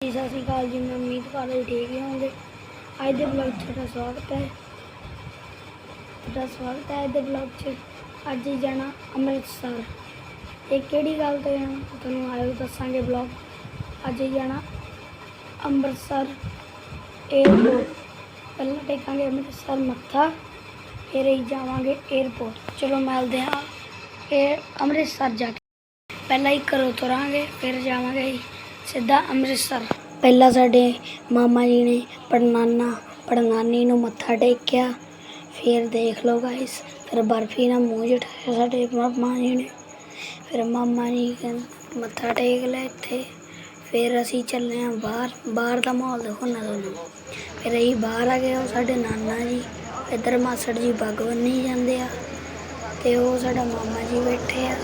ਜੀ, ਸਤਿ ਸ਼੍ਰੀ ਅਕਾਲ ਜੀ, ਮੈਂ ਉਮੀਦ ਕਰਦਾ ਠੀਕ ਹੀ ਹੋਵੋਗੇ? ਅੱਜ ਦੇ ਬਲੌਗ 'ਚ ਤੁਹਾਡਾ ਸਵਾਗਤ ਹੈ। ਤੁਹਾਡਾ ਸਵਾਗਤ ਹੈ ਅੱਜ ਦੇ ਬਲੌਗ 'ਚ। ਅੱਜ ਹੀ ਜਾਣਾ ਅੰਮ੍ਰਿਤਸਰ। ਇਹ ਕਿਹੜੀ ਗੱਲ ਤੋਂ ਜਾਣਾ? ਤੁਹਾਨੂੰ ਆਇਓ ਦੱਸਾਂਗੇ ਬਲੌਗ ਅੱਜ ਹੀ ਜਾਣਾ ਅੰਮ੍ਰਿਤਸਰ 에ਅਰਪੋਰਟ ਪਹਿਲਾਂ ਟੇਕਾਂਗੇ ਅੰਮ੍ਰਿਤਸਰ ਮੱਥਾ, ਫਿਰ ਹੀ ਜਾਵਾਂਗੇ 에ਅਰਪੋਰਟ ਚਲੋ ਮਿਲਦੇ ਹਾਂ ਇਹ ਅੰਮ੍ਰਿਤਸਰ ਜਾ ਕੇ। ਪਹਿਲਾਂ ਹੀ ਘਰੋਂ ਤੁਰਾਂਗੇ ਫਿਰ ਜਾਵਾਂਗੇ ਜੀ ਸਿੱਧਾ ਅੰਮ੍ਰਿਤਸਰ। ਪਹਿਲਾਂ ਸਾਡੇ ਮਾਮਾ ਜੀ ਨੇ ਪੜਨਾਨਾ ਪੜਨਾਨੀ ਨੂੰ ਮੱਥਾ ਟੇਕਿਆ। ਫਿਰ ਦੇਖ ਲਓ ਗਾਇਸ ਫਿਰ ਬਰਫੀ ਨਾਲ ਮੂੰਹ ਜਟਾਇਆ ਸਾਡੇ ਮਾਮਾ ਜੀ ਨੇ। ਫਿਰ ਮਾਮਾ ਜੀ ਕਹਿੰਦੇ, ਮੱਥਾ ਟੇਕ ਲਿਆ ਇੱਥੇ। ਫਿਰ ਅਸੀਂ ਚੱਲੇ ਹਾਂ ਬਾਹਰ ਬਾਹਰ ਦਾ ਮਾਹੌਲ ਦਿਖਾਉਣਾ ਤੁਹਾਨੂੰ। ਫਿਰ ਅਸੀਂ ਬਾਹਰ ਆ ਗਏ, ਉਹ ਸਾਡੇ ਨਾਨਾ ਜੀ। ਇੱਧਰ ਮਾਸੜ ਜੀ ਪੱਗ ਬੰਨੀ ਜਾਂਦੇ ਆ, ਤੇ ਉਹ ਸਾਡਾ ਮਾਮਾ ਜੀ ਬੈਠੇ ਆ।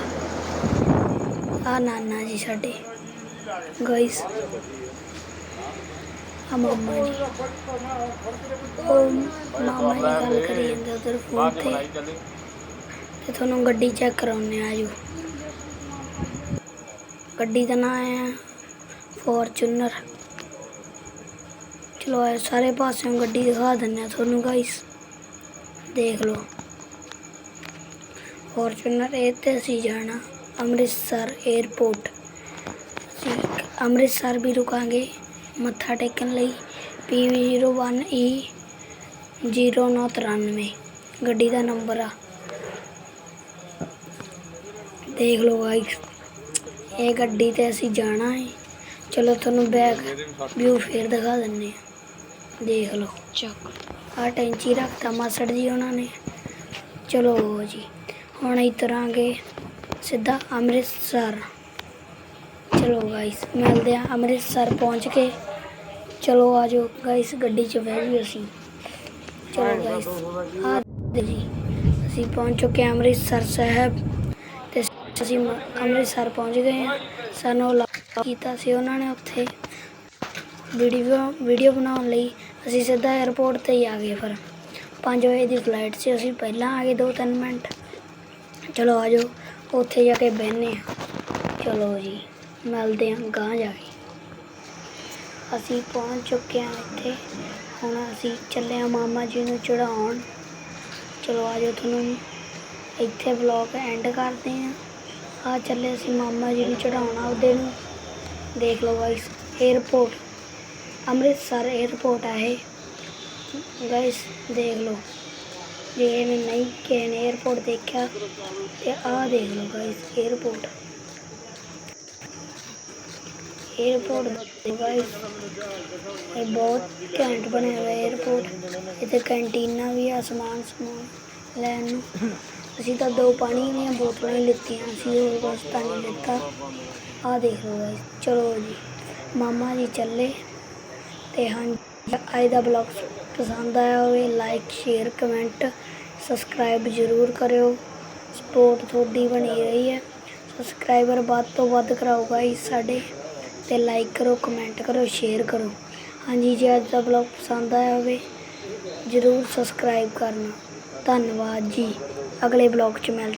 ਆ ਨਾਨਾ ਜੀ ਸਾਡੇ। ਗਾਇਸ ਆ ਮਾਮਾ ਜੀ ਉਹ ਮਾਮਾ ਜੀ ਗੱਲ ਕਰੀ ਜਾਂਦੇ ਉਧਰ ਫੋਨ ਤੇ ਤੁਹਾਨੂੰ ਗੱਡੀ ਚੈੱਕ ਕਰਾਉਣੇ ਆ ਆਜੋ ਗੱਡੀ ਦਾ ਨਾਮ ਹੈ ਫੋਰਚੂਨਰ ਚਲੋ ਆਏ ਸਾਰੇ ਪਾਸਿਓਂ ਗੱਡੀ ਦਿਖਾ ਦਿੰਦੇ ਆ ਤੁਹਾਨੂੰ ਗਾਇਸ ਦੇਖ ਲਓ ਫੋਰਚੂਨਰ ਇਹ ਤੇ ਅਸੀਂ ਜਾਣਾ ਅੰਮ੍ਰਿਤਸਰ 에ਅਰਪੋਰਟ ਅੰਮ੍ਰਿਤਸਰ ਵੀ ਰੁਕਾਂਗੇ ਮੱਥਾ ਟੇਕਣ ਲਈ। PV01E 0993 ਗੱਡੀ ਦਾ ਨੰਬਰ ਆ। ਦੇਖ ਲਓ ਗਾਇਸ ਇਹ ਗੱਡੀ ਤੇ ਅਸੀਂ ਜਾਣਾ ਹੈ ਚਲੋ ਤੁਹਾਨੂੰ ਬੈਕ ਵਿਊ ਫੇਰ ਦਿਖਾ ਦਿੰਨੇ ਆ। ਦੇਖ ਲਓ। ਚੱਕ। ਆ ਟੈਂਚੀ ਰੱਖਤਾ ਮਾਸੜ ਜੀ ਉਹਨਾਂ ਨੇ। ਚਲੋ ਜੀ ਹੁਣ ਅਸੀਂ ਤੁਰਾਂਗੇ ਸਿੱਧਾ ਅੰਮ੍ਰਿਤਸਰ। ਚਲੋ ਗਾਇਸ ਮਿਲਦੇ ਆ ਅੰਮ੍ਰਿਤਸਰ ਪਹੁੰਚ ਕੇ। ਚਲੋ ਆਜੋ ਗਾਇਸ ਗੱਡੀ 'ਚ ਬਹਿ ਜੀ ਅਸੀਂ। ਚਲੋ ਗਾਇਸ ਆ ਜੀ, ਅਸੀਂ ਪਹੁੰਚ ਚੁੱਕੇ ਹਾਂ ਅੰਮ੍ਰਿਤਸਰ ਸਾਹਿਬ। ਤੇ ਅਸੀਂ ਅੰਮ੍ਰਿਤਸਰ ਪਹੁੰਚ ਗਏ ਹਾਂ। ਸਾਨੂੰ lock ਕੀਤਾ ਸੀ ਉਹਨਾਂ ਨੇ ਉੱਥੇ। ਵੀਡੀਓ ਵੀਡੀਓ ਬਣਾਉਣ ਲਈ ਅਸੀਂ ਸਿੱਧਾ 에ਅਰਪੋਰਟ ਤੇ ਹੀ ਆ ਗਏ ਫਿਰ। 5 ਵਜੇ ਦੀ ਫਲਾਈਟ ਸੀ, ਅਸੀਂ ਪਹਿਲਾਂ ਆ ਗਏ 2-3 ਮਿੰਟ। ਚਲੋ ਆਜੋ, ਉੱਥੇ ਜਾ ਕੇ ਬਹਿਨੇ ਆ ਚਲੋ ਜੀ। ਮਿਲਦੇ ਹਾਂ ਗਾਂ ਜਾ ਕੇ। ਅਸੀਂ ਪਹੁੰਚ ਚੁੱਕੇ ਹਾਂ ਇੱਥੇ। ਹੁਣ ਅਸੀਂ ਚੱਲੇ ਹਾਂ ਮਾਮਾ ਜੀ ਨੂੰ ਚੜਾਉਣ ਚਲੋ ਆ ਜਾਓ ਤੁਹਾਨੂੰ ਇੱਥੇ ਵਲੌਗ ਐਂਡ ਕਰਦੇ ਹਾਂ। ਆ ਚੱਲੇ ਅਸੀਂ ਮਾਮਾ ਜੀ ਨੂੰ ਚੜਾਉਣਾ ਉਹਦੇ ਨੂੰ। ਦੇਖ ਲਓ ਗਾਇਸ 에어ਪੋਰਟ ਅੰਮ੍ਰਿਤਸਰ 에어ਪੋਰਟ ਆ ਇਹ। ਗਾਇਸ ਦੇਖ ਲਓ। ਜੇ ਇਹਨੇ ਨਹੀਂ ਕਿਸੇ ਨੇ 에어ਪੋਰਟ ਦੇਖਿਆ, ਤੇ ਆਹ ਦੇਖ ਲਓ ਗਾਇਸ 에어ਪੋਰਟ 에ਅਰਪੋਰਟ ਗਾਇਸ ਇਹ ਬਹੁਤ ਘੈਂਟ ਬਣਿਆ ਹੋਇਆ 에ਅਰਪੋਰਟ ਇੱਥੇ ਕੈਂਟੀਨਾਂ ਵੀ ਆ, ਸਮਾਨ ਸਮੂਨ ਲੈਣ ਨੂੰ। ਅਸੀਂ ਤਾਂ ਦੋ ਪਾਣੀ ਦੀਆਂ ਬੋਤਲਾਂ ਹੀ ਲਿੱਤੀਆਂ ਸੀ, ਹੋਰ ਕੁਛ ਤਾਂ ਨਹੀਂ ਲਿੱਤਾ। ਆ ਦੇਖ ਲਓ ਗਾਇਸ ਚਲੋ ਜੀ, ਮਾਮਾ ਜੀ ਚੱਲੇ। ਤੇ ਹਾਂ ਅੱਜ ਦਾ ਬਲੌਗ ਪਸੰਦ ਆਇਆ ਹੋਵੇ ਲਾਈਕ ਸ਼ੇਅਰ ਕਮੈਂਟ ਸਬਸਕ੍ਰਾਈਬ ਜ਼ਰੂਰ ਕਰਿਓ। ਸਪੋਰਟ ਤੁਹਾਡੀ ਬਣੀ ਰਹੀ ਹੈ। ਸਬਸਕ੍ਰਾਈਬਰ ਵੱਧ ਤੋਂ ਵੱਧ ਕਰਾਓ ਗਾਇਸ ਸਾਡੇ। ਤੇ ਲਾਈਕ ਕਰੋ ਕਮੈਂਟ ਕਰੋ ਸ਼ੇਅਰ ਕਰੋ। ਹਾਂਜੀ, ਜੇ ਅੱਜ ਦਾ ਬਲੌਗ ਪਸੰਦ ਆਇਆ ਹੋਵੇ, ਜ਼ਰੂਰ ਸਬਸਕ੍ਰਾਈਬ ਕਰਨਾ। ਧੰਨਵਾਦ ਜੀ। ਅਗਲੇ ਬਲੌਗ 'ਚ ਮਿਲ